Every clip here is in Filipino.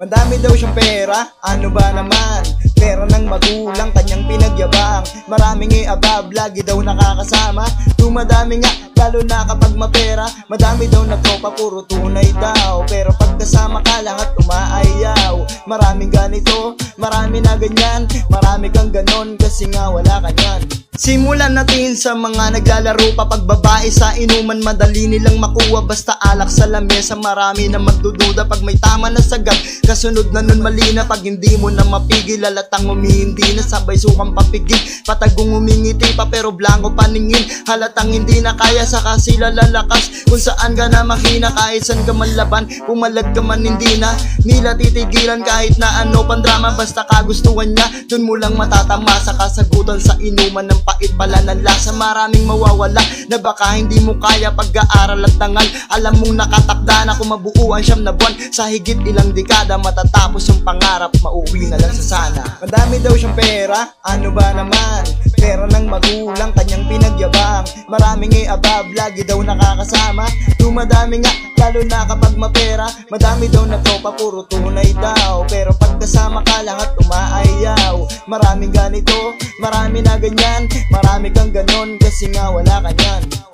Madami daw siyang pera, ano ba naman? Pera ng magulang, kanyang pinagyabang Maraming i-abab, lagi daw nakakasama Dumadami nga, lalo na kapag mapera. Madami daw na tropa, puro tunay daw. Pero pag kasama ka, lahat umaayaw. Maraming ganito, marami na ganyan. Marami kang ganon, kasi nga wala ka niyan. Simulan natin sa mga naglalaro pa. Pagbabae sa inuman Madali nilang makuha. Basta alak sa lamesa Marami na magdududa. Pag may tama na sagad Kasunod na nun mali na. Pag hindi mo na mapigil Lalatang umihindi na. Sabay sukang papigil Patagong umingiti pa Pero blanco paningin. Halatang hindi na kaya Saka sila lalakas. Kung saan ka na mahina Kahit saan ka man Pumalag ka man hindi na Nila titigilan. Kahit na ano pang drama Basta kagustuhan niya Dun mo lang matatama. Sa kasagutan sa inuman ng pait pala ng lasa. Maraming mawawala na baka hindi mo kaya pag-aaral at tangal. Alam mong nakatakda na kung mabuuan siyam na buwan Sa higit ilang dekada matatapos yung pangarap. Mauwi na lang sa sana. Madami daw siyang pera, ano ba naman? Pera ng magulang, kanyang pinagyabang. Maraming i-abab, lagi daw nakakasama. Dumadami nga, lalo na kapag mapera. Madami daw na tropa, puro tunay daw. Pero pag kasama ka, lahat umaayaw Maraming ganito, marami na ganyan. Marami kang ganon, kasi nga wala ka niyan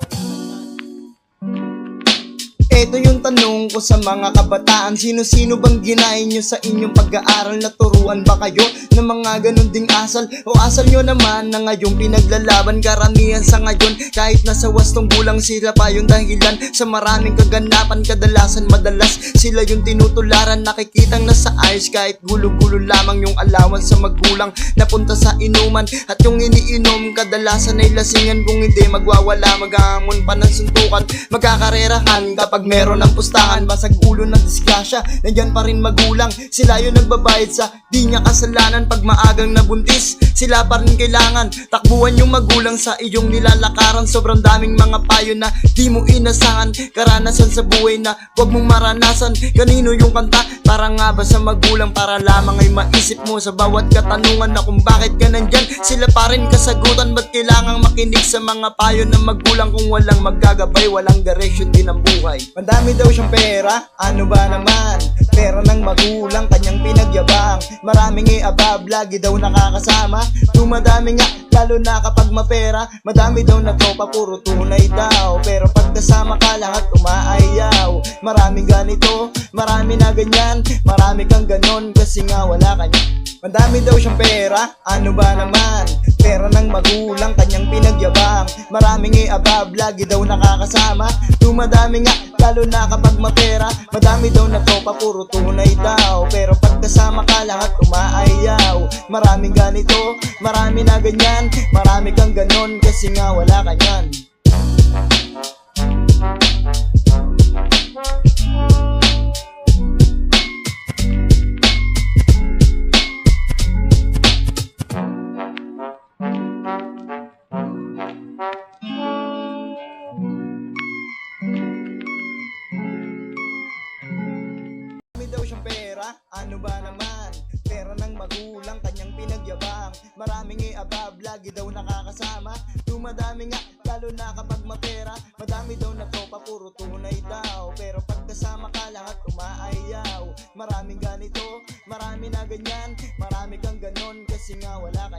ito yung tanong ko sa mga kabataan. Sino-sino bang ginahin nyo sa inyong pag-aaral Naturuan ba kayo ng mga ganun ding asal? O asal nyo naman na ngayong pinaglalaban Karamihan sa ngayon kahit nasa wastong gulang Sila pa yung dahilan sa maraming kaganapan Kadalasan madalas sila yung tinutularan Nakikitang nasa ayos kahit gulo-gulo lamang Yung alawan sa magulang napunta sa inuman At yung iniinom kadalasan ay lasingan Kung hindi magwawala maghamon pa ng suntukan Magkakarerahan kapag meron ng pustahan Basag ulo ng disgrasya. Nandyan pa rin magulang Sila yung nagbabayad sa di niya kasalanan. Pag maagang nabuntis Sila pa rin kailangan. Takbuhan yung magulang sa iyong nilalakaran. Sobrang daming mga payo na di mo inasahan. Karanasan sa buhay na wag mong maranasan. Kanino yung kanta? Para nga ba sa magulang? Para lamang ay maisip mo sa bawat katanungan Na kung bakit ka nandyan. Sila pa rin kasagutan Ba't kailangang makinig sa mga payo ng magulang? Kung walang maggagabay Walang direction din ang buhay Madami daw siyang pera Ano ba naman? Pera ng magulang Kanyang pinagyabang. Maraming i-abab Lagi daw nakakasama. Dumadami nga Lalo na kapag mapera. Madami daw na tropa Puro tunay daw. Pero pag kasama ka Lahat umaayaw. Maraming ganito Marami na ganyan. Marami kang ganon Kasi nga wala ka niya. Madami daw siyang pera, ano ba naman? Pera ng magulang, kanyang pinagyabang. Maraming i-abab, lagi daw nakakasama. Dumadami nga, lalo na kapag mapera Madami daw na tropa, puro tunay daw. Pero pag kasama ka, lahat umaayaw. Maraming ganito, marami na ganyan Marami kang ganon, kasi nga wala ka niyan pera, ano ba naman? Pera ng magulang, kanyang pinagyabang. Maraming i-abab, lagi daw nakakasama. Dumadami nga, lalo na kapag mapera. Madami daw na tropa, puro tunay daw. Pero pag kasama ka, lahat umaayaw. Maraming ganito, marami na ganyan. Marami kang ganon, kasi nga wala